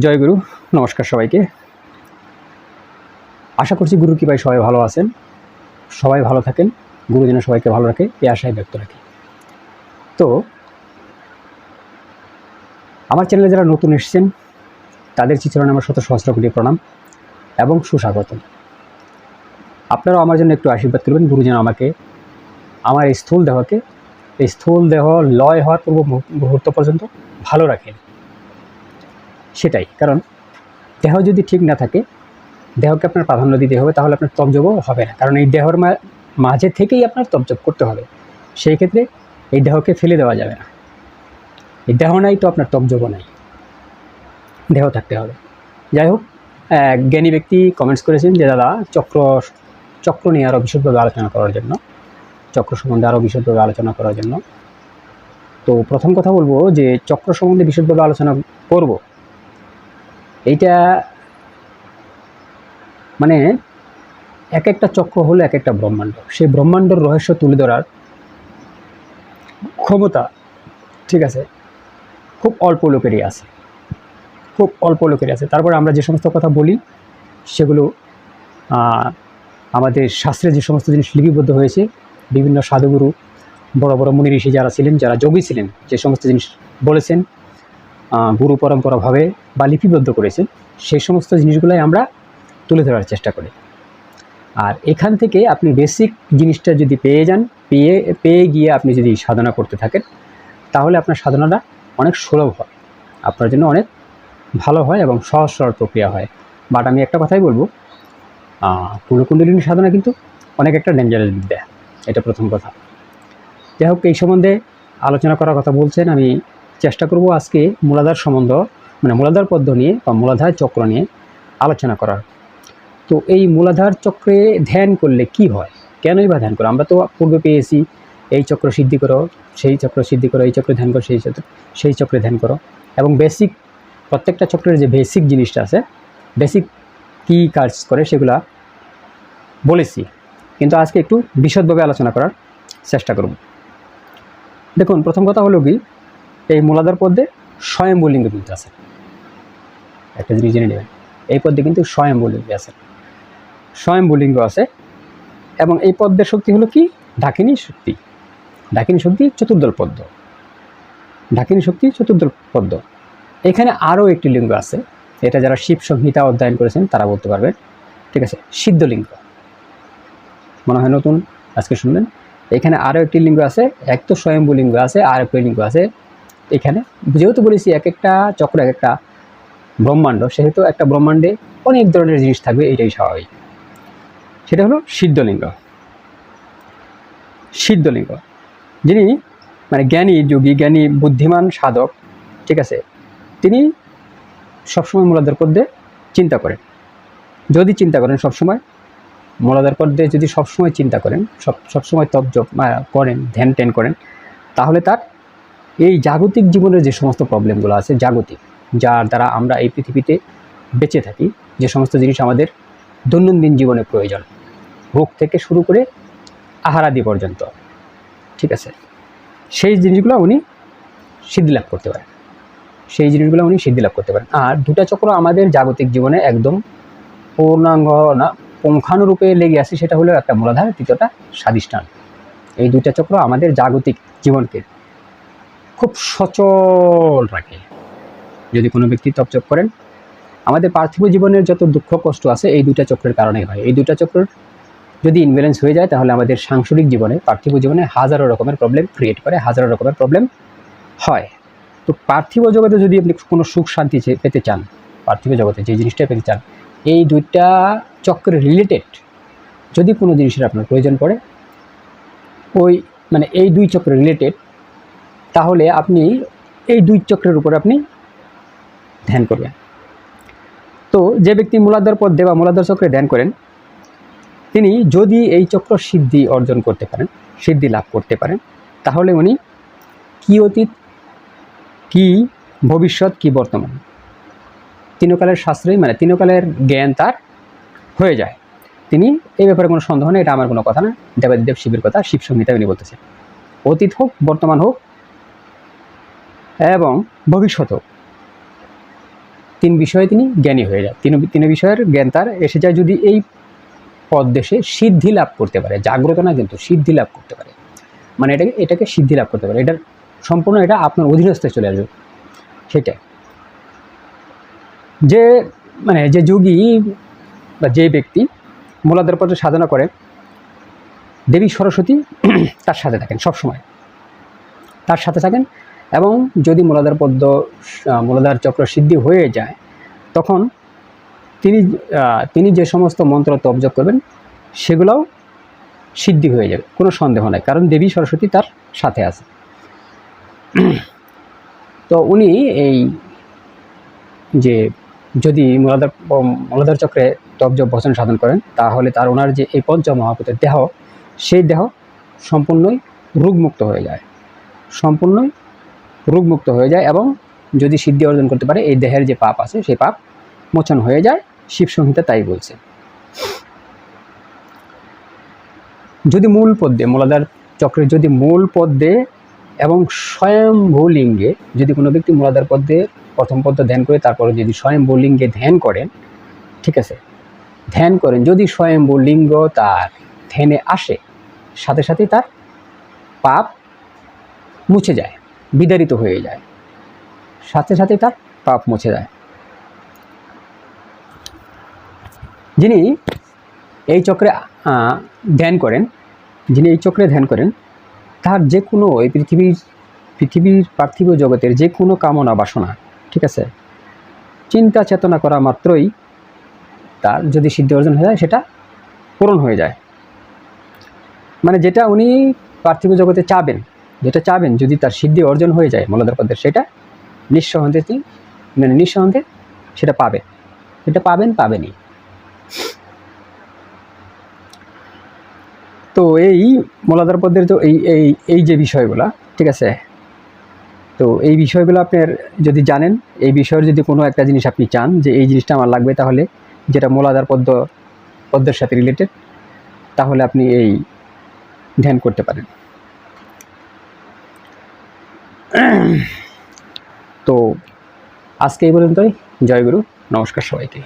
জয় গুরু, নমস্কার সবাইকে। আশা করছি গুরু কৃপায় সবাই ভালো আছেন। সবাই ভালো থাকেন, গুরু যেন সবাইকে ভালো রাখে এ আশায় ব্যক্ত রাখি। তো, আমার চ্যানেলে যারা নতুন এসেছেন, তাদের চিত্রণে আমার শত সহস্র কোটি প্রণাম এবং সুস্বাগতম। আপনারাও আমার জন্য একটু আশীর্বাদ করবেন, গুরু যেন আমাকে, আমার এই স্থূল দেহকে, এই স্থূল দেহ লয় হওয়ার পূর্ব মুহূর্ত পর্যন্ত ভালো রাখেন। সেটাই। কারণ দেহ যদি ঠিক না থাকে, দেহকে আপনার প্রাধান্য দিতে হবে, তাহলে আপনার তবজবও হবে না। কারণ এই দেহর মাঝে থেকেই আপনার তবজব করতে হবে। সেই ক্ষেত্রে এই দেহকে ফেলে দেওয়া যাবে না। এই দেহ নাই তো আপনার তবজবও নাই। দেহ থাকতে হবে। যাই হোক জ্ঞানী ব্যক্তি কমেন্টস করেছেন যে, দাদা, চক্র চক্র নিয়ে আরও বিশদভাবে আলোচনা করার জন্য, চক্র সম্বন্ধে আরও বিশদভাবে আলোচনা করার জন্য। তো প্রথম কথা বলব যে, চক্র সম্বন্ধে বিশদভাবে আলোচনা করব। এইটা মানে এক একটা চক্র হলো এক একটা ব্রহ্মাণ্ড। সেই ব্রহ্মাণ্ডর রহস্য তুলে ধরার ক্ষমতা, ঠিক আছে, খুব অল্প লোকেরই আছে। খুব অল্প লোকেরই আছে। তারপরে আমরা যে সমস্ত কথা বলি, সেগুলো আমাদের শাস্ত্রে যে সমস্ত জিনিস লিপিবদ্ধ হয়েছে, বিভিন্ন সাধুগুরু, বড় বড় মুনি ঋষি যারা ছিলেন, যারা যোগী ছিলেন, যে সমস্ত জিনিস বলেছেন গুরু পরম্পরাভাবে বা লিপিবদ্ধ করেছেন, সেই সমস্ত জিনিসগুলোই আমরা তুলে ধরার চেষ্টা করি। আর এখান থেকে আপনি বেসিক জিনিসটা যদি পেয়ে যান, পেয়ে পেয়ে গিয়ে আপনি যদি সাধনা করতে থাকেন, তাহলে আপনার সাধনাটা অনেক সুলভ হয়। আপনার জন্য অনেক ভালো হয় এবং সহজ সরল প্রক্রিয়া হয়। বাট আমি একটা কথাই বলব কুলকুণ্ডলিনী সাধনা কিন্তু অনেক একটা ডেঞ্জারাস বিদ্যা, এটা প্রথম কথা। যাই হোক, এই সম্বন্ধে আলোচনা করার কথা বলছেন, আমি চেষ্টা করব আজকে মূলাধার সম্বন্ধ মানে মূলাধার পদ্ম নিয়ে বা মূলাধার চক্র নিয়ে আলোচনা করার। তো এই মূলাধার চক্রে ধ্যান করলে কি হয়? কেনই বা ধ্যান করো? আমরা তো পূর্বে পেয়েছি, এই চক্র সিদ্ধি করো, সেই চক্র সিদ্ধি করো, এই চক্রে ধ্যান করো, সেই চক্র, সেই চক্রে ধ্যান করো। এবং বেসিক প্রত্যেকটা চক্রের যে বেসিক জিনিসটা আছে বেসিক কী কাজ করে সেগুলা বলেছি। কিন্তু আজকে একটু বিশদভাবে আলোচনা করার চেষ্টা করব। দেখুন, প্রথম কথা হলো কি এই মূলাধার পদ্মে স্বয়ম্ভূলিঙ্গ কিন্তু আছে। একটা জিনিস জেনে নেবেন, এই পদ্মে কিন্তু স্বয়ম্ভূলিঙ্গ আছে। স্বয়ম্ভূলিঙ্গ আছে এবং এই পদ্মের শক্তি হলো কি? ঢাকিনী শক্তি। ঢাকিনী শক্তি চতুর্দল পদ্ম। ঢাকিনী শক্তি চতুর্দল পদ্ম। এখানে আরও একটি লিঙ্গ আছে, এটা যারা শিব সংহিতা অধ্যয়ন করেছেন তারা বলতে পারবেন, ঠিক আছে সিদ্ধলিঙ্গ মনে হয় নতুন, আজকে শুনলেন। এখানে আরও একটি লিঙ্গ আছে, এক তো স্বয়ম্ভু লিঙ্গ আছে, আর একটি লিঙ্গ আছে এখানে। যেহেতু বলেছি এক একটা চক্র এক একটা ব্রহ্মাণ্ড, সেহেতু একটা ব্রহ্মাণ্ডে অনেক ধরনের জিনিস থাকবে, এটাই স্বাভাবিক। সেটা হলো সিদ্ধলিঙ্গ। সিদ্ধলিঙ্গ। যিনি মানে জ্ঞানী, যোগী, জ্ঞানী, বুদ্ধিমান সাধক, ঠিক আছে, তিনি সবসময় মূলাধার পদ্মে চিন্তা করেন। যদি চিন্তা করেন সবসময়, মূলাধার পদ্মে যদি সবসময় চিন্তা করেন, সব, সবসময় তপ জপ করেন ধ্যান ট্যান করেন, তাহলে তার এই জাগতিক জীবনের যে সমস্ত প্রবলেমগুলো আছে জাগতিক, যার দ্বারা আমরা এই পৃথিবীতে বেঁচে থাকি, যে সমস্ত জিনিস আমাদের দৈনন্দিন জীবনে প্রয়োজন রোগ থেকে শুরু করে আহারাদি পর্যন্ত, ঠিক আছে? সেই জিনিসগুলো উনি সিদ্ধি লাভ করতে পারেন। সেই জিনিসগুলো উনি সিদ্ধি লাভ করতে পারেন। আর দুটা চক্র আমাদের জাগতিক জীবনে একদম পূর্ণাঙ্গ না, পুঙ্খানুরূপে লেগে আছে, সেটা হলো একটা মূলাধার, তৃতীয়টা স্বাদিষ্ঠান এই দুইটা চক্র আমাদের জাগতিক জীবনকে খুব সচল রাখে। যদি কোনো ব্যক্তি তপচপ করেন, আমাদের পার্থিব জীবনের যত দুঃখ, কষ্ট আছে, এই দুইটা চক্রের কারণেই হয়। এই দুইটা চক্রের যদি ইনব্যালেন্স হয়ে যায়, তাহলে আমাদের সাংসারিক জীবনে, পার্থিব জীবনে হাজারো রকমের প্রবলেম ক্রিয়েট করে, হাজারো রকমের প্রবলেম হয়। তো পার্থিব জগতে যদি আপনি কোনো সুখ, শান্তি পেতে চান, পার্থিব জগতে যে জিনিসটা পেতে চান, এই দুইটা চক্রের রিলেটেড যদি কোনো জিনিসের আপনার প্রয়োজন পড়ে, ওই মানে এই দুই চক্রের রিলেটেড তাহলে আপনি এই দুই চক্রের উপর আপনি ধ্যান করবেন। তো যে ব্যক্তি মূলাধার পদ্মে বা মূলাধার চক্রে ধ্যান করেন, তিনি যদি এই চক্র সিদ্ধি অর্জন করতে পারেন, সিদ্ধি লাভ করতে পারেন, তাহলে উনি কি অতীত, কি ভবিষ্যৎ, কি বর্তমান। তিনকালের শাস্ত্রই মানে তিনকালের জ্ঞান তার হয়ে যায়। তিনি এই ব্যাপারে কোনো সন্দেহ নেই, এটা আমার কোনো কথা না। দেবাদিদেব শিবের কথা শিব সংহিতায় উনি বলতেছে অতীত হোক, বর্তমান হোক এবং ভবিষ্যৎ হোক তিন বিষয়ে তিনি জ্ঞানী হয়ে যায়। তিন তিন বিষয়ের জ্ঞান তার এসে যায় যদি এই পদ দেশে সিদ্ধি লাভ করতে পারে, জাগ্রত না কিন্তু সিদ্ধি লাভ করতে পারে। মানে এটাকে এটাকে সিদ্ধি লাভ করতে পারে। এটার সম্পূর্ণ এটা আপনার অধীনস্থে চলে আসবে। সেটাই। যে মানে যে যোগী বা যে ব্যক্তি মূলাধার পথে সাধনা করে, দেবী সরস্বতী তার সাথে থাকেন সবসময়। তার সাথে থাকেন এবং যদি মূলাধার পদ্ম মূলাধার চক্র সিদ্ধি হয়ে যায়, তখন তিনি তিনি যে সমস্ত মন্ত্র তবজপ করবেন, সেগুলোও সিদ্ধি হয়ে যাবে, কোনো সন্দেহ নাই, কারণ দেবী সরস্বতী তার সাথে আছে। তো উনি এই যে যদি মূলাধার মূলাধার চক্রে তবজপ বচন সাধন করেন, তাহলে তার ওনার যে এই পঞ্চ মহাপুতের দেহ, সেই দেহ সম্পূর্ণই রোগমুক্ত হয়ে যায়, সম্পূর্ণই রোগমুক্ত হয়ে যায় এবং যদি সিদ্ধি অর্জন করতে পারে, এই দেহের যে পাপ আছে, সেই পাপ মোচন হয়ে যায়। শিব সংহিতা তাই বলছে। যদি মূল পদ্মে মূলাধার চক্রের যদি মূল পদ্মে এবং স্বয়ম্ভূ লিঙ্গে যদি কোনো ব্যক্তি মূলাধার পদ্মে প্রথম পদ্ম ধ্যান করে, তারপরে যদি স্বয়ম্ভূ লিঙ্গে ধ্যান করেন, ঠিক আছে? ধ্যান করেন, যদি স্বয়ম্ভূ লিঙ্গ তার ধ্যানে আসে, সাথে সাথে তার পাপ মুছে যায়। বিদারিত হয়ে যায়। সাথে সাথে তার পাপ মুছে যায় যিনি এই চক্রে ধ্যান করেন, যিনি এই চক্রে ধ্যান করেন, তার যে কোনো এই পৃথিবীর পৃথিবীর পার্থিব জগতের যে কোনো কামনা বাসনা, ঠিক আছে? চিন্তা চেতনা করা মাত্রই তার যদি সিদ্ধি অর্জন হয়ে যায়, সেটা পূরণ হয়ে যায়। মানে যেটা উনি পার্থিব জগতে চাবেন যেটা চাবেন, যদি তার সিদ্ধি অর্জন হয়ে যায় মূলাধার পদের সেটা নিঃসন্দেহে তিনি মানে নিঃসন্দেহে সেটা পাবেন। এটা পাবেন, পাবেনই। তো এই মূলাধার পদের তো এই এই এই যে বিষয়গুলা, ঠিক আছে? তো এই বিষয়গুলো আপনার যদি জানেন, এই বিষয়ের যদি কোনো একটা জিনিস আপনি চান যে এই জিনিসটা আমার লাগবে তাহলে, যেটা মূলাধার পদ্ম পদ্মের সাথে রিলেটেড তাহলে আপনি এই ধ্যান করতে পারেন। তো আজকে এই পর্যন্তই। জয়গুরু নমস্কার সবাইকে।